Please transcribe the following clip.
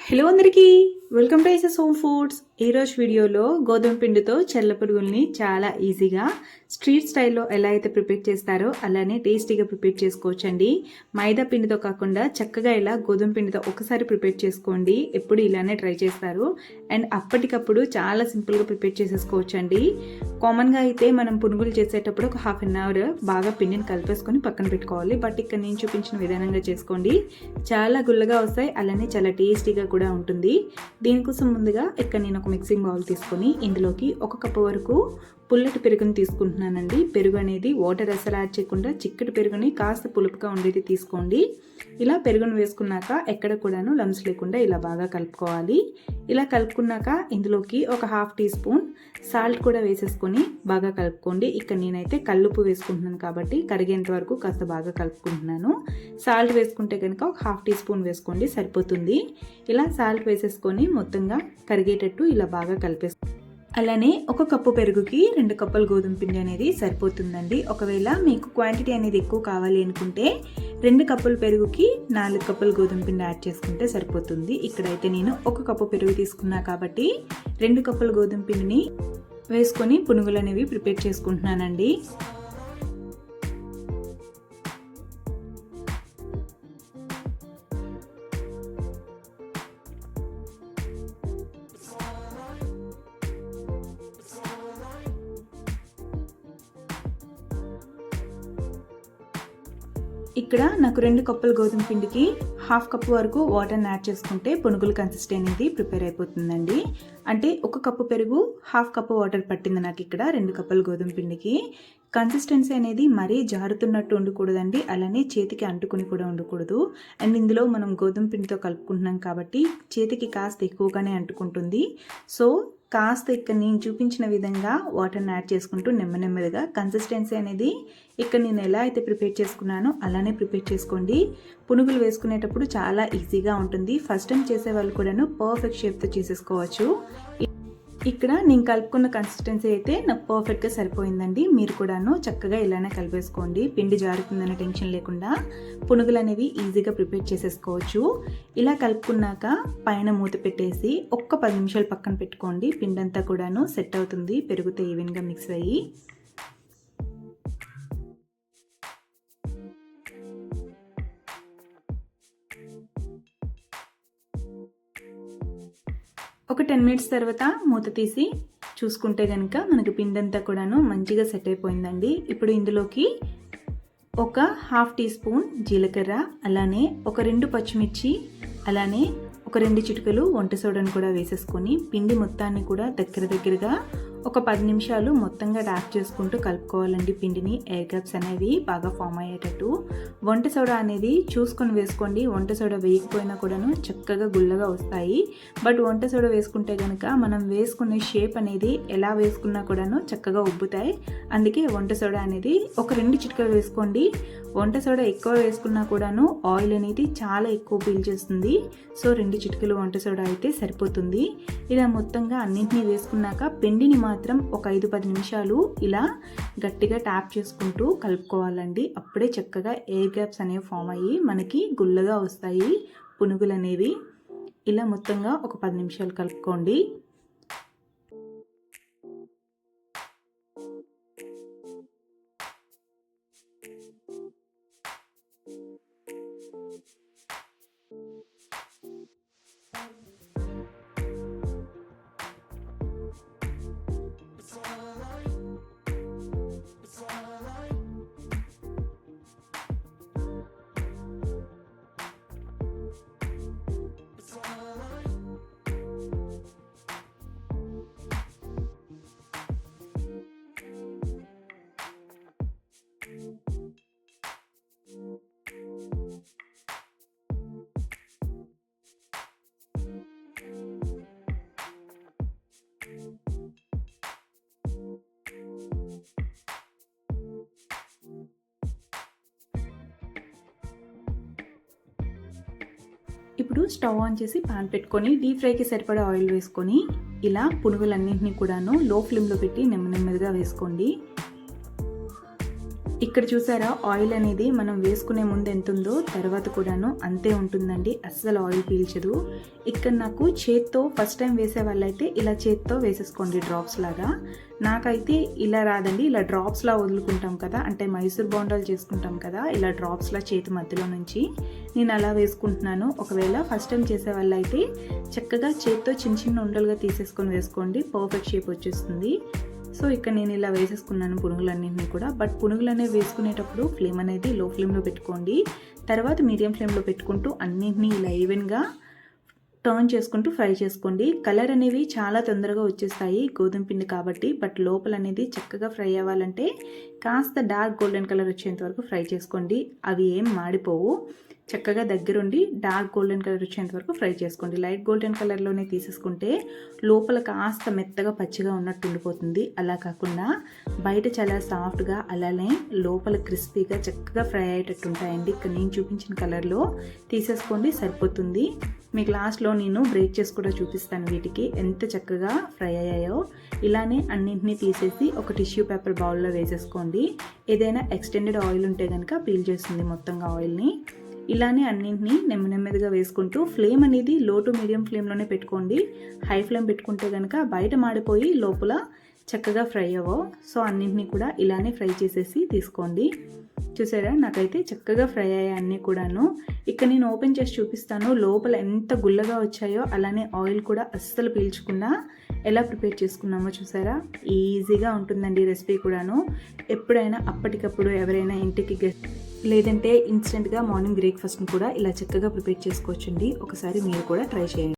Hello అందరికీ. Welcome to ఐసెస్ home foods ఈరోజు వీడియోలో గోధుమ పిండితో చెల్ల పురుగుల్ని చాలా ఈజీగా స్ట్రీట్ స్టైల్లో ఎలా అయితే ప్రిపేర్ చేస్తారో అలానే టేస్టీగా ప్రిపేర్ చేసుకోవచ్చండి. మైదా పిండితో కాకుండా చక్కగా ఇలా గోధుమ పిండితో ఒకసారి ప్రిపేర్ చేసుకోండి. ఎప్పుడు ఇలానే ట్రై చేస్తారు. అండ్ అప్పటికప్పుడు చాలా సింపుల్గా ప్రిపేర్ చేసేసుకోవచ్చండి. కామన్గా అయితే మనం పునుగులు చేసేటప్పుడు ఒక హాఫ్ అన్ అవర్ బాగా పిండిని కలిపేసుకొని పక్కన పెట్టుకోవాలి. బట్ ఇక్కడ నేను చూపించిన విధానంగా చేసుకోండి. చాలా గుల్లగా వస్తాయి. అలానే చాలా టేస్టీగా కూడా ఉంటుంది. దీనికోసం ముందుగా ఇక్కడ నేను ఒక మిక్సింగ్ బౌల్ తీసుకొని ఇందులోకి ఒక కప్పు వరకు పుల్లటి పెరుగుని తీసుకుంటున్నానండి. పెరుగు అనేది వాటర్ అసలు యాడ్ చేయకుండా చిక్కటి పెరుగుని కాస్త పులుపుగా ఉండేది తీసుకోండి. ఇలా పెరుగును వేసుకున్నాక ఎక్కడ కూడాను లమ్స్ లేకుండా ఇలా బాగా కలుపుకోవాలి. ఇలా కలుపుకున్నాక ఇందులోకి ఒక హాఫ్ టీ స్పూన్ సాల్ట్ కూడా వేసేసుకొని బాగా కలుపుకోండి. ఇక్కడ నేనైతే కల్లుప్పు వేసుకుంటున్నాను కాబట్టి కరిగేంత వరకు కాస్త బాగా కలుపుకుంటున్నాను. సాల్ట్ వేసుకుంటే కనుక ఒక హాఫ్ టీ స్పూన్ వేసుకోండి సరిపోతుంది. ఇలా సాల్ట్ వేసేసుకొని మొత్తంగా కరిగేటట్టు ఇలా బాగా కలిపేసుకో అలానే ఒక కప్పు పెరుగుకి రెండు కప్పులు గోధుమ పిండి అనేది సరిపోతుందండి. ఒకవేళ మీకు క్వాంటిటీ అనేది ఎక్కువ కావాలి అనుకుంటే రెండు కప్పులు పెరుగుకి నాలుగు కప్పులు గోధుమ పిండి యాడ్ చేసుకుంటే సరిపోతుంది. ఇక్కడైతే నేను ఒక కప్పు పెరుగు తీసుకున్నా కాబట్టి రెండు కప్పులు గోధుమ పిండిని వేసుకొని పునుగులు అనేవి ప్రిపేర్ చేసుకుంటున్నానండి. ఇక్కడ నాకు రెండు కప్పుల గోధుమ పిండికి హాఫ్ కప్ వరకు వాటర్ని యాడ్ చేసుకుంటే పునుగుల కన్సిస్టెన్సీ అనేది ప్రిపేర్ అయిపోతుందండి. అంటే ఒక కప్పు పెరుగు హాఫ్ కప్పు వాటర్ పట్టింది నాకు ఇక్కడ రెండు కప్పుల గోధుమ పిండికి. కన్సిస్టెన్సీ అనేది మరీ జారుతున్నట్టు ఉండకూడదండి. అలానే చేతికి అంటుకుని కూడా ఉండకూడదు. అండ్ ఇందులో మనం గోధుమ పిండితో కలుపుకుంటున్నాం కాబట్టి చేతికి కాస్త ఎక్కువగానే అంటుకుంటుంది. సో కాస్త ఇక్కడ నేను చూపించిన విధంగా వాటర్ని యాడ్ చేసుకుంటూ నెమ్మ నెమ్మదిగా కన్సిస్టెన్సీ అనేది ఇక్కడ నేను ఎలా అయితే ప్రిపేర్ చేసుకున్నానో అలానే ప్రిపేర్ చేసుకోండి. పునుగులు వేసుకునేటప్పుడు చాలా ఈజీగా ఉంటుంది. ఫస్ట్ టైం చేసే వాళ్ళు కూడాను పర్ఫెక్ట్ షేప్తో చేసేసుకోవచ్చు. ఇక్కడ నేను కలుపుకున్న కన్సిస్టెన్సీ అయితే నాకు పర్ఫెక్ట్గా సరిపోయిందండి. మీరు కూడాను చక్కగా ఇలానే కలిపేసుకోండి. పిండి జారుతుందనే టెన్షన్ లేకుండా పునుగులు అనేవి ఈజీగా ప్రిపేర్ చేసేసుకోవచ్చు. ఇలా కలుపుకున్నాక పైన మూత పెట్టేసి ఒక్క పది నిమిషాలు పక్కన పెట్టుకోండి. పిండి అంతా కూడాను సెట్ అవుతుంది. పెరుగుతే ఈవెన్గా మిక్స్ అయ్యి. ఒక టెన్ మినిట్స్ తర్వాత మూత తీసి చూసుకుంటే కనుక మనకి పిండి అంతా కూడాను మంచిగా సెట్ అయిపోయిందండి. ఇప్పుడు ఇందులోకి ఒక హాఫ్ టీ స్పూన్ జీలకర్ర అలానే ఒక రెండు పచ్చిమిర్చి అలానే ఒక రెండు చిటుకలు వంట సోడాను కూడా వేసేసుకొని పిండి మొత్తాన్ని కూడా దగ్గర దగ్గరగా ఒక పది నిమిషాలు మొత్తంగా డాక్ చేసుకుంటూ కలుపుకోవాలండి. పిండిని ఎయిర్ గ్యాప్స్ అనేవి బాగా ఫామ్ అయ్యేటట్టు. వంట సోడా అనేది చూసుకొని వేసుకోండి. వంట సోడా వేయకపోయినా కూడాను చక్కగా గుల్లగా వస్తాయి. బట్ వంట సోడా వేసుకుంటే కనుక మనం వేసుకునే షేప్ అనేది ఎలా వేసుకున్నా కూడాను చక్కగా ఉబ్బుతాయి. అందుకే వంట సోడా అనేది ఒక రెండు చిటికలు వేసుకోండి. వంట సోడా ఎక్కువ వేసుకున్నా కూడాను ఆయిల్ అనేది చాలా ఎక్కువ పీల్చేస్తుంది సో రెండు చిటికలు వంట సోడా అయితే సరిపోతుంది. ఇలా మొత్తంగా అన్నింటినీ వేసుకున్నాక పిండిని మాత్రం ఒక ఐదు పది నిమిషాలు ఇలా గట్టిగా ట్యాప్ చేసుకుంటూ కలుపుకోవాలండి. అప్పుడే చక్కగా ఎయిర్ గ్యాప్స్ అనేవి ఫామ్ అయ్యి మనకి గుల్లగా వస్తాయి. పునుగులు అనేవి ఇలా మొత్తంగా ఒక పది నిమిషాలు కలుపుకోండి. ఇప్పుడు స్టవ్ ఆన్ చేసి పాన్ పెట్టుకొని డీప్ ఫ్రైకి సరిపడా ఆయిల్ వేసుకొని ఇలా పునుగులన్నింటినీ కూడాను లో ఫ్లేమ్లో పెట్టి నెమ్మ నెమ్మదిగా వేసుకోండి. ఇక్కడ చూసారా ఆయిల్ అనేది మనం వేసుకునే ముందు ఎంత ఉందో తర్వాత కూడాను అంతే ఉంటుందండి అస్సలు ఆయిల్ పీల్చదు. ఇక్కడ నాకు చేత్తో ఫస్ట్ టైం వేసే వాళ్ళైతే ఇలా చేత్తో వేసేసుకోండి డ్రాప్స్ లాగా. నాకైతే ఇలా రాదండి ఇలా డ్రాప్స్లా వదులుకుంటాం కదా అంటే మైసూర్ బోండాలు చేసుకుంటాం కదా ఇలా డ్రాప్స్లా చేతి మధ్యలో నుంచి. నేను అలా వేసుకుంటున్నాను ఒకవేళ ఫస్ట్ టైం చేసే వాళ్ళైతే చక్కగా చేత్తో చిన్న చిన్న ఉండలుగా తీసేసుకొని వేసుకోండి పర్ఫెక్ట్ షేప్ వచ్చేస్తుంది. సో ఇక్కడ నేను ఇలా వేసేసుకున్నాను పునుగులన్నింటినీ కూడా. బట్ పునుగులు అనేవి వేసుకునేటప్పుడు ఫ్లేమ్ అనేది లో ఫ్లేమ్లో పెట్టుకోండి. తర్వాత మీడియం ఫ్లేమ్లో పెట్టుకుంటూ అన్నింటినీ ఇలా ఈవెన్గా టర్న్ చేసుకుంటూ ఫ్రై చేసుకోండి. కలర్ అనేవి చాలా తొందరగా వచ్చేస్తాయి గోధుమ పిండి కాబట్టి. బట్ లోపల అనేది చక్కగా ఫ్రై అవ్వాలంటే కాస్త డార్క్ గోల్డెన్ కలర్ వచ్చేంత వరకు ఫ్రై చేసుకోండి. అవి ఏం మాడిపోవు. చక్కగా దగ్గరుండి డార్క్ గోల్డెన్ కలర్ వచ్చేంత వరకు ఫ్రై చేసుకోండి. లైట్ గోల్డెన్ కలర్లోనే తీసేసుకుంటే లోపల కాస్త మెత్తగా పచ్చిగా ఉన్నట్టు ఉండిపోతుంది. అలా కాకుండా బయట చాలా సాఫ్ట్గా అలానే లోపల క్రిస్పీగా చక్కగా ఫ్రై అయ్యేటట్టు ఉంటాయండి. ఇక్కడ నేను చూపించిన కలర్లో తీసేసుకోండి సరిపోతుంది. మీకు లాస్ట్లో నేను బ్రేక్ చేసి కూడా చూపిస్తాను వీటికి ఎంత చక్కగా ఫ్రై అయ్యాయో. ఇలానే అన్నింటినీ తీసేసి ఒక టిష్యూ పేపర్ బౌల్లో వేసేసుకోండి. ఏదైనా ఎక్స్టెండెడ్ ఆయిల్ ఉంటే కనుక పీల్ చేస్తుంది మొత్తంగా ఆయిల్ని. ఇలానే అన్నింటినీ నెమ్మ నెమ్మదిగా వేసుకుంటూ ఫ్లేమ్ అనేది లో టు మీడియం ఫ్లేమ్లోనే పెట్టుకోండి. హై ఫ్లేమ్ పెట్టుకుంటే కనుక బయట మాడిపోయి లోపల చక్కగా ఫ్రై అవ్వవు. సో అన్నింటినీ కూడా ఇలానే ఫ్రై చేసేసి తీసుకోండి. చూసారా? నాకైతే చక్కగా ఫ్రై అయ్యాయి అన్నీ కూడాను. ఇక్కడ నేను ఓపెన్ చేసి చూపిస్తాను లోపల ఎంత గుల్లగా వచ్చాయో. అలానే ఆయిల్ కూడా అస్సలు పీల్చకుండా ఎలా ప్రిపేర్ చేసుకున్నామో చూసారా? ఈజీగా ఉంటుందండి రెసిపీ కూడాను. ఎప్పుడైనా అప్పటికప్పుడు ఎవరైనా ఇంటికి గెస్ట్ లేదంటే ఇన్స్టెంట్గా మార్నింగ్ బ్రేక్ఫాస్ట్ని కూడా ఇలా చక్కగా ప్రిపేర్ చేసుకోవచ్చండి. ఒకసారి మీరు కూడా ట్రై చేయండి.